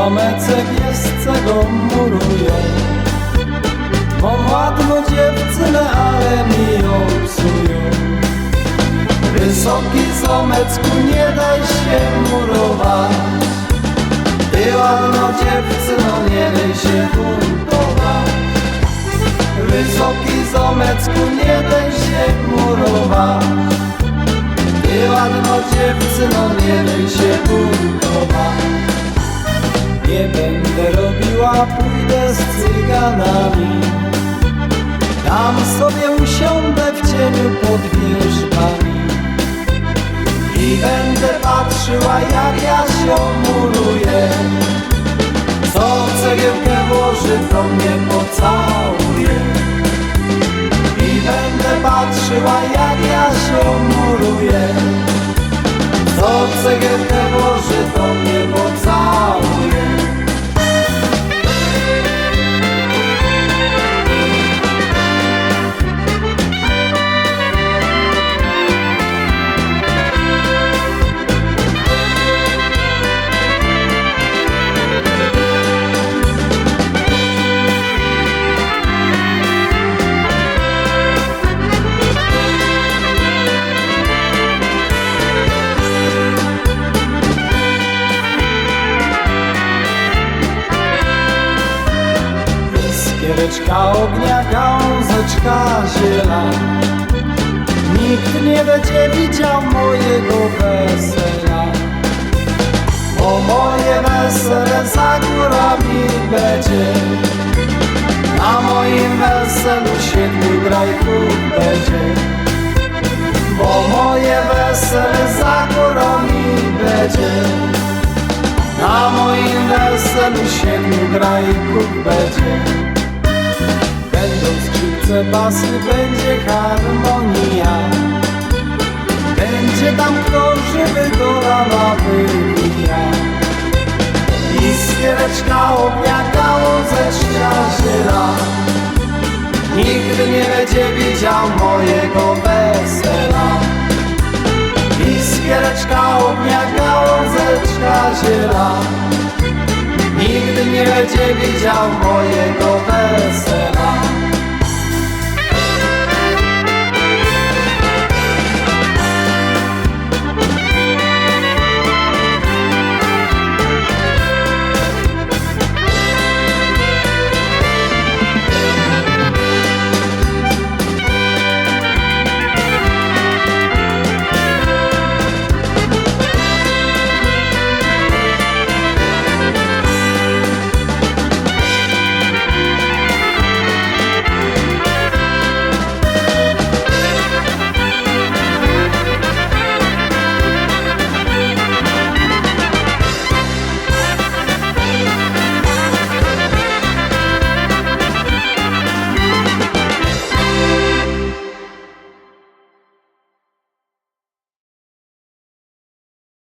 Zamecek jest cegą murują Mam ładną dziewczynę, ale mi ją psują Wysoki zamecku, nie daj się murować. Ty ładno dziewczyno, nie daj się buntować. Wysoki zamecku, nie daj się murować. Ty ładno dziewczyno, nie daj się buntować Nie będę robiła, pójdę z cyganami. Tam sobie usiądę w cieniu pod wieżbami I będę patrzyła jak ja się muruję. Co cegiełkę włoży to mnie pocałuje. I będę patrzyła jak ja się muruję. Co cegiełkę włoży to mnie Skiereczka ognia, gałązeczka ziela. Nikt nie będzie widział mojego wesela. Bo moje wesele za górami będzie. Na moim weselu siedmiu grajków będzie. Bo moje wesele za górami będzie. Na moim weselu siedmiu grajków będzie Będą skrzypce, basy, będzie harmonia. Będzie tam kto żywy do rana wybija I skiereczka ognia, gałązeczka ziela Nigdy nie będzie widział mojego wesela. Iskiereczka ognia, gałązeczka ziela Nigdy nie będzie widział mojego wesela